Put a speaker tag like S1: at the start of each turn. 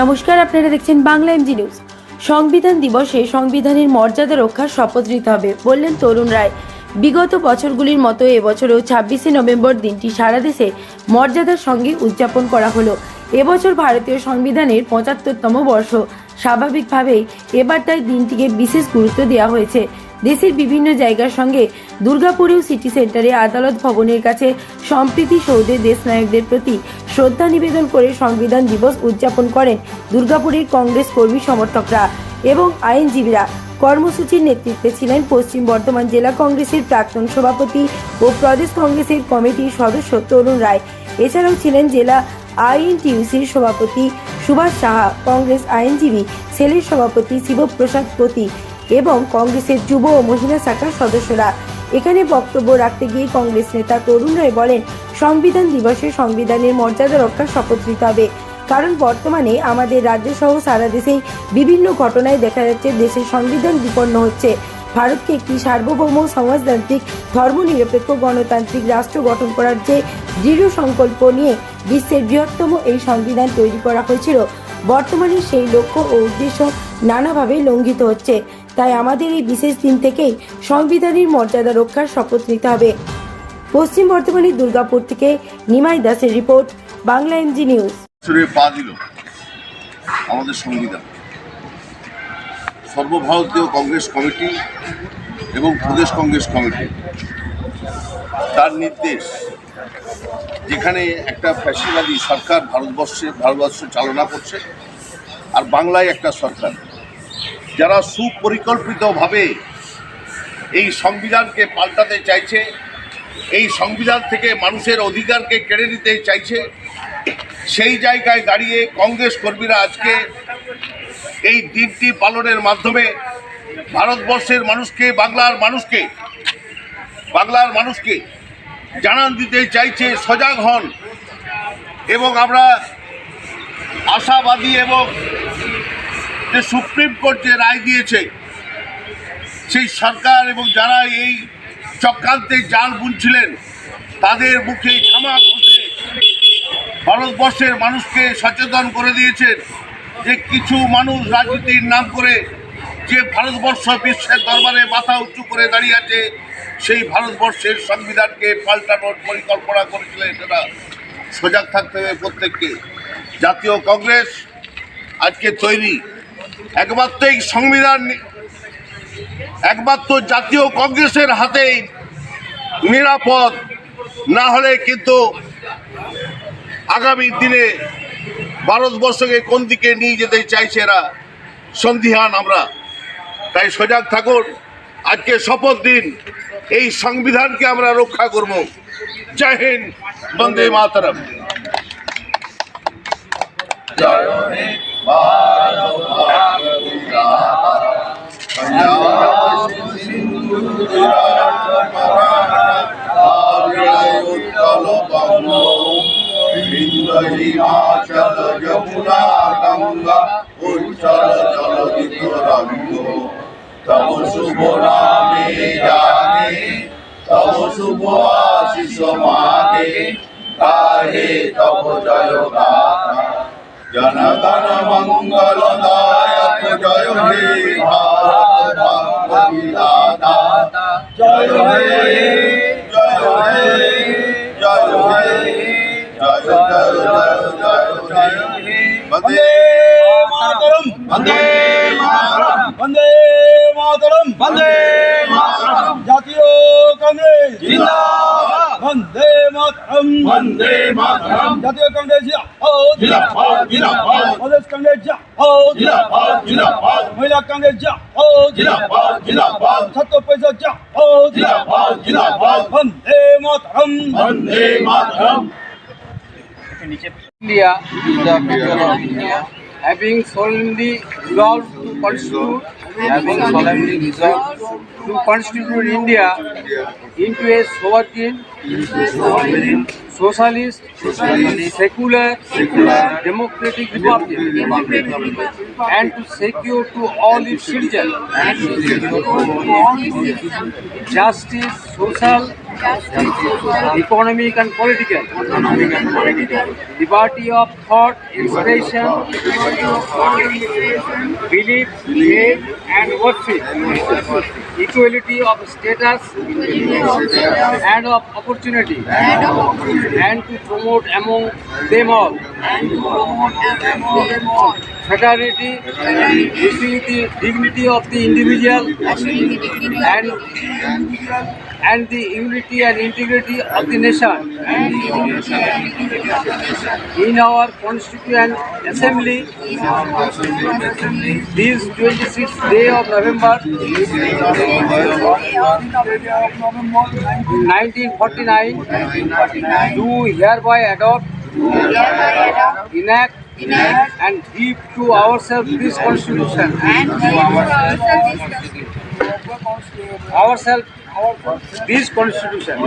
S1: নমস্কার, আপনারা দেখছেন বাংলা এমজি নিউজ সংবিধান দিবসে সংবিধানের মর্যাদা রক্ষার শপথ নিতে হবে, বললেন তরুণ রায়। বিগত বছরগুলির মতো এবছরেও ছাব্বিশে নভেম্বর দিনটি সারা দেশে মর্যাদার সঙ্গে উদযাপন করা হলো। এবছর ভারতীয় সংবিধানের পঁচাত্তরতম বর্ষ। স্বাভাবিকভাবেই এবার তাই দিনটিকে বিশেষ গুরুত্ব দেওয়া হয়েছে। দেশের বিভিন্ন জায়গার সঙ্গে দুর্গাপুরেও সিটি সেন্টারে আদালত ভবনের কাছে সম্প্রীতি সৌধে দেশনায়কদের প্রতি শ্রদ্ধা নিবেদন করে সংবিধান দিবস উদযাপন করেন দুর্গাপুরের কংগ্রেস কর্মী সমর্থকরা এবং আইনজীবীরা। কর্মসূচির নেতৃত্বে ছিলেন পশ্চিম বর্ধমান জেলা কংগ্রেসের প্রাক্তন সভাপতি ও প্রদেশ কংগ্রেসের কমিটির সদস্য তরুণ রায়। এছাড়াও ছিলেন জেলা আইএনটিউসির সভাপতি সুভাষ সাহা, কংগ্রেস আইনজীবী, সেলের সভাপতি শিবপ্রসাদ পতি এবং কংগ্রেসের যুব ও মহিলা শাখার সদস্যরা। এখানে বক্তব্য রাখতে গিয়ে কংগ্রেস নেতা তরুণ রায় বলেন, সংবিধান দিবসে সংবিধানের মর্যাদা রক্ষার শপথ নিতে হবে। কারণ বর্তমানে আমাদের রাজ্য সহ সারা দেশেই বিভিন্ন ঘটনায় দেখা যাচ্ছে দেশের সংবিধান বিপন্ন হচ্ছে। ভারতকে একটি সার্বভৌম সমাজতান্ত্রিক, ধর্মনিরপেক্ষ, গণতান্ত্রিক রাষ্ট্র গঠন করার যে দৃঢ় সংকল্প নিয়ে বিশ্বের বৃহত্তম এই সংবিধান তৈরি করা হয়েছিল, বর্তমানে সেই লক্ষ্য ও উদ্দেশ্য নানাভাবে লঙ্ঘিত হচ্ছে। তাই আমাদের এই বিশেষ দিন থেকেই সংবিধানের মর্যাদা রক্ষার শপথ নিতে হবে। পশ্চিম বর্ধমানের দুর্গাপুর থেকে নিমাই দাসের রিপোর্ট, বাংলা এমজি নিউজ।
S2: পা দিল আমাদের সংবিধান। সর্বভারতীয় কংগ্রেস কমিটি এবং প্রদেশ কংগ্রেস কমিটি, তার নির্দেশ, যেখানে একটা ফ্যাসিবাদী সরকার ভারতবর্ষে ভারতবর্ষ চালনা করছে আর বাংলায় একটা সরকার। যারা সুপরিকল্পিতভাবে এই সংবিধানকে পাল্টাতে চাইছে, এই সংবিধান থেকে মানুষের অধিকারকে কেড়ে নিতে চাইছে, সেই জায়গায় দাঁড়িয়ে কংগ্রেস কর্মীরা আজকে এই দিনটি পালনের মাধ্যমে ভারতবর্ষের মানুষকে, বাংলার মানুষকে বাংলার মানুষকে জানান দিতে চাইছে, সজাগ হন। এবং আমরা আশাবাদী এবং যে সুপ্রিম কোর্ট যে রায় দিয়েছে, সেই সরকার এবং যারা এই চক্রান্তে জাল বুনছিলেন, তাদের মুখে ঝামা ঘষে ভারতবর্ষের মানুষকে সচেতন করে দিয়েছেন যে কিছু মানুষ রাজনীতির নাম করে যে ভারতবর্ষ বিশ্বের দরবারে মাথা উঁচু করে দাঁড়িয়ে আছে, সেই ভারতবর্ষের সংবিধানকে পাল্টানোর পরিকল্পনা করেছিলেন সেটা সজাগ থাকতে হবে প্রত্যেককে। জাতীয় কংগ্রেস আজকে তৈরি। একমাত্র এই সংবিধান, একমাত্র জাতীয় কংগ্রেসের হাতেই নিরাপদ, না হলে কিন্তু আগামী দিনে ভারতবর্ষকে কোন দিকে নিয়ে যেতে চাইছে এরা, সন্দিহান আমরা। তাই সজাগ থাকুন, আজকে শপথ দিন, এই সংবিধানকে আমরা রক্ষা করব। জয় হিন্দ, বন্দে মাতরম। জয় হে হিমাচল, যমুনা, গঙ্গা, উচ্চল, জলধিত, রঙ্গ। তব শুভ নামে জানে তব শুভ আশিস মাগে গাহে তব জয় গাথা জনগণ মঙ্গল দায়ক জয় হে ভারত বিধাতা জয় হে জয় হে জয় হে, জয় জয় জয় জয় হে। বন্দে
S3: মাতরম
S2: বন্দে মাতরম
S3: বন্দে মাতরম
S2: বন্দে মাতরম।
S3: জাতীয় কংগ্রেস,
S2: জিন্দাবাদ।
S3: বন্দে মাতরম
S2: বন্দে মাতরম।
S3: জাতীয় কংগ্রেস, জিন্দাবাদ। প্রদেশ কংগ্রেস জিন্দাবাদ মহিলা কংগ্রেস জিন্দাবাদ ছাত্র পরিষদ জিন্দাবাদ বন্দে মাতরম
S2: বন্দে মাতরম
S4: India, the people of India, having solemnly resolved to constitute, having solemnly resolved to constitute India into a sovereign, socialist, secular, democratic republic, and to secure to all its citizens justice, social economic and political, liberty of thought, expression, belief, faith, and worship, equality of status. And of opportunity, and to promote among them all. Fraternity, respecting the dignity of the individual. and and the unity and integrity of the nation. In our Constituent Assembly, this 26th day of November 1949, do hereby adopt, enact, and give to ourselves this Constitution. Ourselves this Constitution.